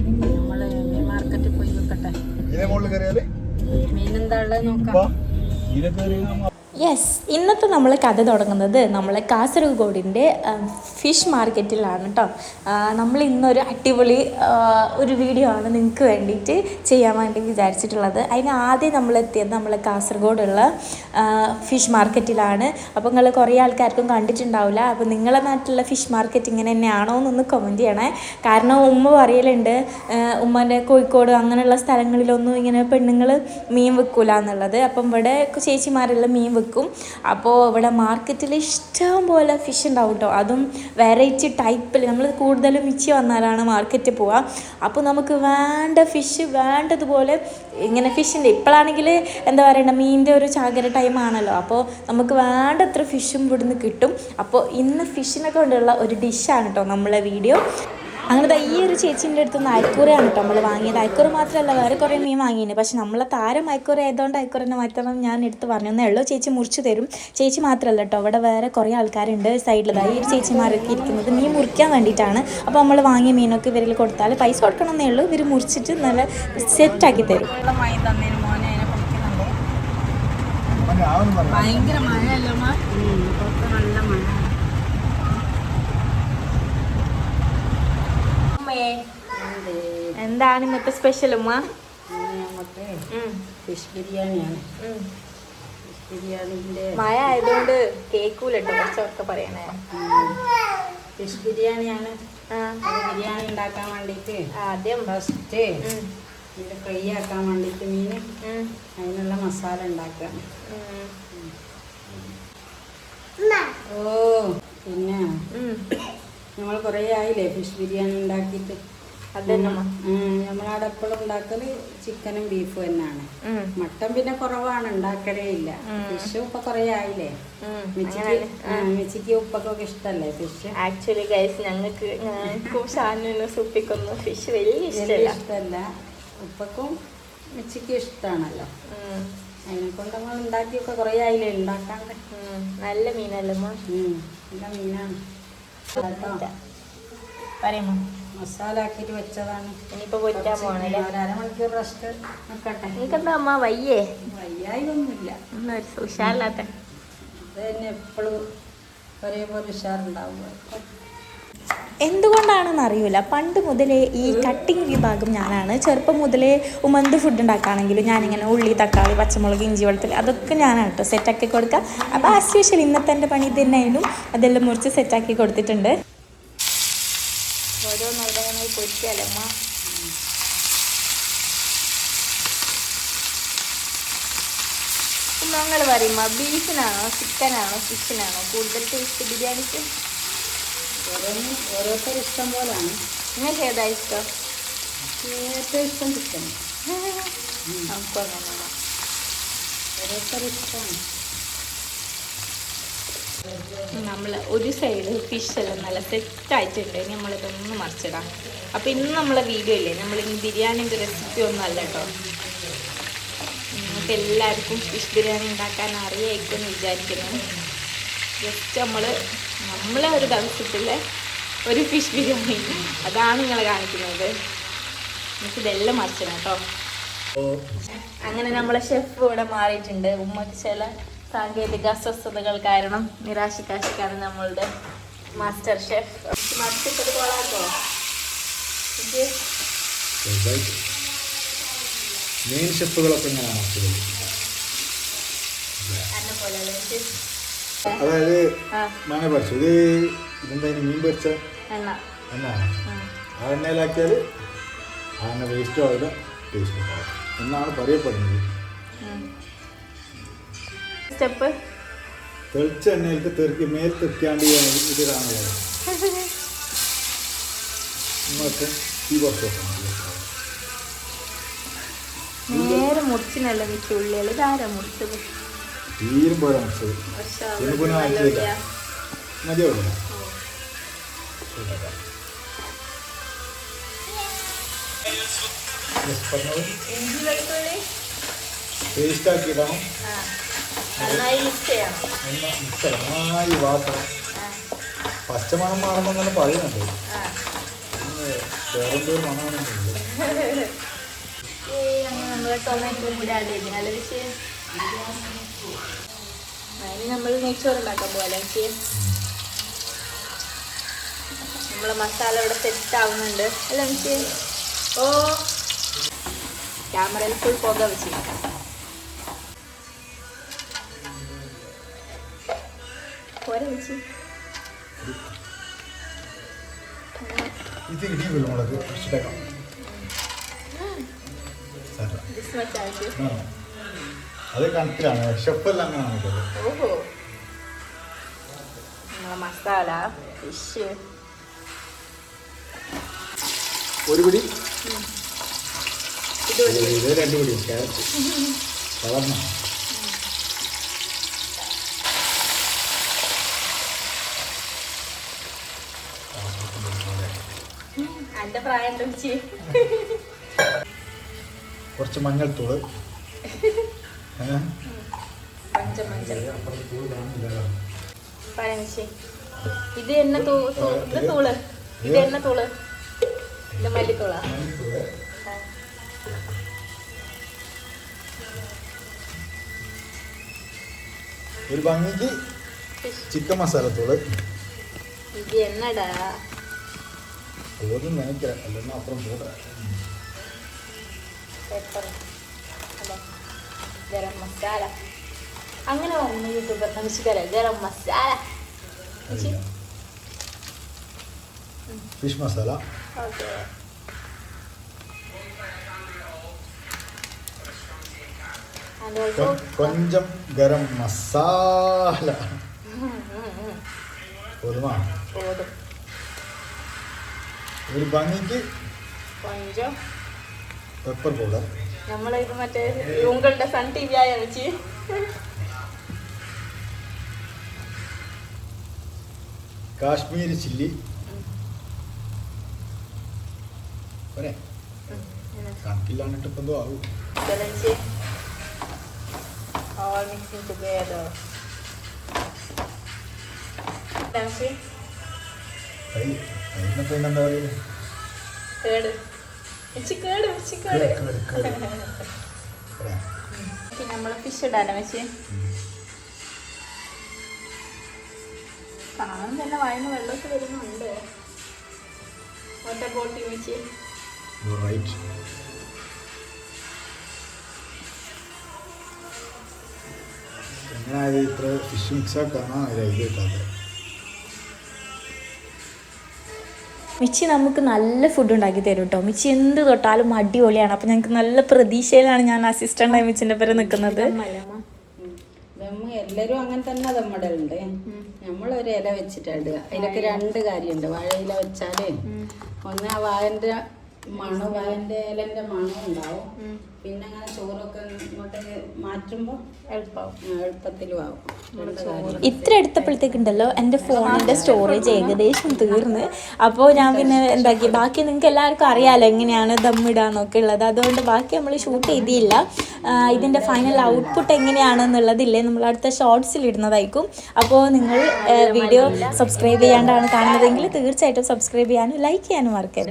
നമ്മൾ മാർക്കറ്റിൽ പോയി നോക്കട്ടെ കയറിയാൽ? ഉള്ളത് നോക്കാം. യെസ് ഇന്നത്തെ നമ്മൾ കഥ തുടങ്ങുന്നത് നമ്മൾ കാസർഗോഡിന്റെ ഫിഷ് മാർക്കറ്റിലാണ് കേട്ടോ നമ്മൾ ഇന്നൊരു അടിപൊളി ഒരു വീഡിയോ ആണ് നിങ്ങൾക്ക് വേണ്ടിയിട്ട് ചെയ്യാൻ വേണ്ടി വിചാരിച്ചിട്ടുള്ളത്. അതിന് ആദ്യം നമ്മൾ എത്തിയത് നമ്മൾ കാസർഗോഡുള്ള ഫിഷ് മാർക്കറ്റിലാണ് അപ്പോൾ നിങ്ങൾ കുറേ ആൾക്കാർക്കും കണ്ടിട്ടുണ്ടാവില്ല അപ്പോൾ നിങ്ങളെ നാട്ടിലുള്ള ഫിഷ് മാർക്കറ്റ് ഇങ്ങനെ തന്നെയാണോ എന്നൊന്ന് കമന്റ് ചെയ്യണേ. കാരണം ഉമ്മ പറയലുണ്ട് ഉമ്മന്റെ കോഴിക്കോട് അങ്ങനെയുള്ള സ്ഥലങ്ങളിലൊന്നും ഇങ്ങനെ പെണ്ണുങ്ങൾ മീൻ വെക്കൂല എന്നുള്ളത്. അപ്പം ഇവിടെ ചേച്ചിമാരെല്ലാം മീൻ വെക്കും. അപ്പോൾ ഇവിടെ മാർക്കറ്റിൽ ഇഷ്ടം പോലെ ഫിഷ് ഉണ്ടാവും കേട്ടോ അതും വെറൈറ്റി ടൈപ്പിൽ നമ്മൾ കൂടുതലും മിച്ചി വന്നാലാണ് മാർക്കറ്റിൽ പോവുക അപ്പോൾ നമുക്ക് വേണ്ട ഫിഷ് വേണ്ടതുപോലെ ഇങ്ങനെ ഫിഷിന്റെ ഇപ്പോഴാണെങ്കിൽ എന്താ പറയണ്ട? മീനിന്റെ ഒരു ചാകര ടൈം ആണല്ലോ. അപ്പോൾ നമുക്ക് വേണ്ടത്ര ഫിഷും ഇവിടുന്ന് കിട്ടും. അപ്പോൾ ഇന്ന് ഫിഷിനെ കൊണ്ടുള്ള ഒരു ഡിഷാണ് കേട്ടോ നമ്മളെ വീഡിയോ അങ്ങനെ ഈ ഒരു ചേച്ചീന്റെ അടുത്ത് നിന്ന് അയക്കൂറയാണ് കേട്ടോ നമ്മൾ വാങ്ങിയത്. അയക്കൂറ മാത്രമല്ല വേറെ കുറേ മീൻ വാങ്ങിയിന്. പക്ഷെ നമ്മളെ താരം അയക്കൂറ ആയതുകൊണ്ട് അയക്കൂറിനെ മാറ്റണം ഞാൻ എടുത്ത് പറഞ്ഞേ. ഉള്ളൂ ചേച്ചി മുറിച്ച് തരും. ചേച്ചി മാത്രമല്ല കേട്ടോ അവിടെ വേറെ കുറേ ആൾക്കാരുണ്ട് സൈഡിൽ ഈ ഒരു ചേച്ചിമാരൊക്കെ ഇരിക്കുന്നത് മീൻ മുറിക്കാൻ വേണ്ടിയിട്ടാണ്. അപ്പോൾ നമ്മൾ വാങ്ങിയ മീനൊക്കെ ഇവരിൽ കൊടുത്താൽ പൈസ കൊടുക്കണമെന്നേ ഉള്ളൂ. ഇവർ മുറിച്ചിട്ട് നല്ല സെറ്റാക്കി തരും. ഭയങ്കര മഴയല്ലോ മാ നല്ല മഴ. എന്താണ് ഇന്നത്തെ സ്പെഷ്യൽ ഉമ്മ? ഫിഷ് ബിരിയാണിയാണ്. ഫിഷ് മഴ ആയതുകൊണ്ട് കേക്കൂലട്ടോ കുറച്ചൊക്കെ പറയണേ. ഫിഷ് ബിരിയാണിയാണ്. ബിരിയാണി ഉണ്ടാക്കാൻ വേണ്ടിയിട്ട് ആദ്യം. ഫസ്റ്റ് ഇത് ഫ്രൈ ആക്കാൻ വേണ്ടിയിട്ട് മീൻ അതിനുള്ള മസാല ഉണ്ടാക്കാം ഓ പിന്നെ. നമ്മൾ കുറേ ആയില്ലേ ഫിഷ് ബിരിയാണി ഉണ്ടാക്കിയിട്ട്. നമ്മളവിടെ എപ്പോഴും ഉണ്ടാക്കൽ ചിക്കനും ബീഫും തന്നെയാണ് മട്ടൻ പിന്നെ കുറവാണ് ഉണ്ടാക്കലേ ഇല്ല. ഫിഷ് ഇപ്പൊ കൊറേ ആയില്ലേ? മിച്ചിക്ക് ഉപ്പൊക്കെ ഇഷ്ടല്ലേ ഫിഷ് ആക്ച്വലി ഗൈസ് ഞങ്ങൾക്ക് ഞങ്ങൾക്കും സുപ്പിക്കൊന്നും ഫിഷ് വലിയ ഇഷ്ടമല്ല ഉപ്പക്കും മിച്ചിക്ക് ഇഷ്ടമാണല്ലോ ഉം, അതിനെ കൊണ്ട് നമ്മൾ ഉണ്ടാക്കിയൊക്കെ കുറേ ആയില്ലേ ഉണ്ടാക്കാണ്ട്? നല്ല മീനല്ലേ? നല്ല മീനാണ്. പറയുമോ മസാല ആക്കിയിട്ട് വെച്ചതാണ്. ഇനിയിപ്പോ പൊരിക്കാൻ പോകണല്ലേ അരമണിക്കൂർ റെസ്റ്റ് നിൽക്കട്ടെ നിനക്കെന്താ അമ്മ വയ്യേ? വയ്യായികൊന്നുമില്ല ഒന്നും ഉഷാറില്ലാത്ത അത് തന്നെ എപ്പോഴും ഒരേപോലെ ഉഷാറുണ്ടാവുക. എന്തുകൊണ്ടാണെന്ന് അറിയില്ല പണ്ട് മുതലേ ഈ കട്ടിങ് വിഭാഗം ഞാനാണ്. ചെറുപ്പം മുതലേ ഉമന്ത് ഫുഡ് ഉണ്ടാക്കുകയാണെങ്കിലും ഞാനിങ്ങനെ ഉള്ളി തക്കാളി പച്ചമുളക് ഇഞ്ചി വെളുത്തുള്ളി അതൊക്കെ ഞാനാണ് കേട്ടോ സെറ്റാക്കി കൊടുക്കുക അപ്പോൾ ആസ് യൂഷ്വൽ ഇന്നത്തെ എന്റെ പണി തന്നെയായിരുന്നു അതെല്ലാം മുറിച്ച് സെറ്റാക്കി കൊടുത്തിട്ടുണ്ട്. ഓരോന്നോരോന്നായി പൊരിക്കാലമ്മ നിങ്ങൾ പറയുമ്പോ ബീഫിനാണോ ചിക്കനാണോ ഫിഷിനാണോ കൂടുതൽ ടേസ്റ്റ് ബിരിയാണിക്ക്? ഓരോന്നും ഓരോരുത്തർ ഇഷ്ടം പോലാണ്. നിങ്ങൾക്ക് ഏതാ ഇഷ്ടം? ഏറ്റവും ഇഷ്ടം ചിക്കൻ. നമുക്കും ഓരോരുത്തർ ഇഷ്ടമാണ്. നമ്മൾ ഒരു സൈഡ് ഫിഷ് എല്ലാം നല്ല സെറ്റായിട്ടുണ്ട് ഇനി നമ്മളിതൊന്ന് മറിച്ചിടാം. അപ്പോൾ ഇന്ന് നമ്മളെ വീഡിയോ ഇല്ലേ? നമ്മൾ ഇനി ബിരിയാണിന്റെ റെസിപ്പി ഒന്നും അല്ല കേട്ടോ നിങ്ങൾക്ക് എല്ലാവർക്കും ഫിഷ് ബിരിയാണി ഉണ്ടാക്കാൻ അറിയായിരിക്കും എന്ന് വിചാരിക്കുന്നു. ജസ്റ്റ് നമ്മൾ നമ്മളെ ഒരു ദിവസത്തിലെ ഒരു ഫിഷ് ബിരിയാണി. അതാണ് നിങ്ങൾ കാണിക്കുന്നത്. എനിക്ക് ഇതെല്ലാം മറിച്ചു കേട്ടോ. അങ്ങനെ നമ്മളെ ഷെഫ് ഇവിടെ മാറിയിട്ടുണ്ട്. ഉമ്മക്ക് ചില സാങ്കേതിക അസ്വസ്ഥതകൾ കാരണം നിരാശിക്കാശിക്കാണ് നമ്മളുടെ മാസ്റ്റർ ഷെഫ് മറിച്ചിട്ടത് ചെറുതായിട്ട് മെയിൻ ഷെഫുകളൊക്കെ എന്നെ പോലെ? അതായത് മന പൊരിച്ചു ഇത് ഇതെന്തായാലും മീൻ പറിച്ച എണ്ണ. ആ. എണ്ണയിലാക്കിയാൽ ആ എണ്ണ വേസ്റ്റ് ആവില്ല ടേസ്റ്റ് ഉണ്ടാവും എന്നാണ് പറയപ്പെടുന്നത്. സ്റ്റെപ്പ്. തെളിച്ച എണ്ണയിലേക്ക് തെറുക്കി മേൽ തെറ്റിയാണ്ട് ഇത് നിങ്ങൾക്ക് ഈ കുറച്ച് നേരെ മുറിച്ചിനല്ല മിക്ക ഉള്ളികൾ ഇതാരാ മുറിച്ചത്? തീരും പോലെ മനസ്സിലായി പിന്നെ പിന്നെ ഇഞ്ചി വെളുത്തുള്ളി പേസ്റ്റ് ആക്കിയിടാം നന്നായി ആ. പച്ചമണം മാറണം തന്നെ പറയുന്നുണ്ട്. വേറെ എന്തോ മണമാണെന്നുണ്ട്. ടൊമാറ്റോ കൂടെ ആഡ് ചെയ്തില്ല പക്ഷേ അതിന് നമ്മൾ നെയ്ച്ചോറുണ്ടാക്കാൻ പോലെ നമ്മളെ മസാല ഇവിടെ സെറ്റ് ആവുന്നുണ്ട്. അല്ല എനിക്ക് ഓ. ക്യാമറയിൽ ഫുൾ പുക വെച്ച്. പോരെ വെച്ച് ഇത് ഇടി കുരുമുളക് ഇഷ്ടം അത് കണക്കിലാണ്. വിശപ്പെല്ലാം അങ്ങനെ കേട്ടോ ഓഹോ. മസാല ഫിഷ് ഒരു പിടി. ഇത് രണ്ട് പിടി. ക്യാരറ്റ്. വളർന്ന എന്റെ പ്രായം കുറച്ച് മഞ്ഞൾത്തൂൾ പഴനിച്ച് ഇത് എന്ന ഇത് തൂൾ. ഇത് എന്ന തൂൾ. ഇത് മല്ലിത്തൂള. ഒരു ഭംഗിക്ക് ചിക്കൻ മസാലത്തൂൾ ഇത് എന്നടാ ഓതും നനയ്ക്കാം അല്ലെങ്കിൽ അപ്പുറം അല്ലേ ഗരം മസാല. അങ്ങനെ പറഞ്ഞു യൂട്യൂബർ നമസ്കാരം ഗരം മസാല. ഫിഷ് മസാല ഓക്കെ കൊഞ്ചം ഗരം മസാല. പോതുമാ? പോതും. ഒരു ഭംഗിക്ക് കൊഞ്ചം? പെപ്പർ പൗഡർ നമ്മളിത് മറ്റേ ഉങ്ങളുടെ സൺ ടി വി ആയ വെച്ച്. കാശ്മീരി ചില്ലി. പോരെ. കണക്കില്ലാണ്ടിട്ട് ഇപ്പം എന്തോ ആവും. എന്താ all mixing together. ഡാൻസ് കൈ കൈന്നൊക്കെ പിന്നെ നമ്മൾ ഫിഷ് ഇടാനോ വെച്ച് കാണാൻ തന്നെ വായന വെള്ളമൊക്കെ വരുന്നുണ്ട്. വെച്ച്. എങ്ങനെയായത് ഇത്ര ഫിഷ് മിക്സ് ആക്കാണോ അതിൽ ഇത് കിട്ടാത്തത് മിച്ചി നമുക്ക് നല്ല ഫുഡ് ഉണ്ടാക്കി തരും കേട്ടോ മിച്ചി എന്ത് തൊട്ടാലും അടിപൊളിയാണ്. അപ്പം ഞങ്ങൾക്ക് നല്ല പ്രതീക്ഷയിലാണ് ഞാൻ അസിസ്റ്റന്റ് മിച്ചിന്റെ പേര് നിൽക്കുന്നത് എല്ലാരും അങ്ങനെ തന്നെ ദമ്മിടലുണ്ട് നമ്മളൊരു ഇല വെച്ചിട്ടുണ്ട് അതിലൊക്കെ രണ്ട് കാര്യമുണ്ട് വാഴയില വെച്ചാൽ ഒന്ന് ആ വാഴന്റെ മണം വാഴന്റെ ഇലന്റെ മണം ഉണ്ടാവും പിന്നെ അങ്ങനെ ചോറൊക്കെ ഇങ്ങോട്ട് മാറ്റുമ്പോൾ എളുപ്പമാവും എളുപ്പത്തിലും ആവും. ഇത്ര എടുത്തപ്പോഴത്തേക്കുണ്ടല്ലോ എന്റെ ഫോണിന്റെ സ്റ്റോറേജ് ഏകദേശം തീർന്ന്. അപ്പോൾ ഞാൻ പിന്നെ എന്താക്കി ബാക്കി നിങ്ങൾക്ക് എല്ലാവർക്കും അറിയാലോ എങ്ങനെയാണ് ദമ്മിടാന്നൊക്കെ ഉള്ളത്. അതുകൊണ്ട് ബാക്കി നമ്മൾ ഷൂട്ട് ചെയ്തില്ല. ഇതിന്റെ ഫൈനൽ ഔട്ട്പുട്ട് എങ്ങനെയാണെന്നുള്ളതില്ലേ നമ്മൾ അടുത്ത ഷോർട്സിൽ ഇടുന്നതായിരിക്കും. അപ്പോൾ നിങ്ങൾ വീഡിയോ സബ്സ്ക്രൈബ് ചെയ്യാണ്ടാണ് കാണുന്നതെങ്കിൽ തീർച്ചയായിട്ടും സബ്സ്ക്രൈബ് ചെയ്യാനും ലൈക്ക് ചെയ്യാനും മറക്കരുത്.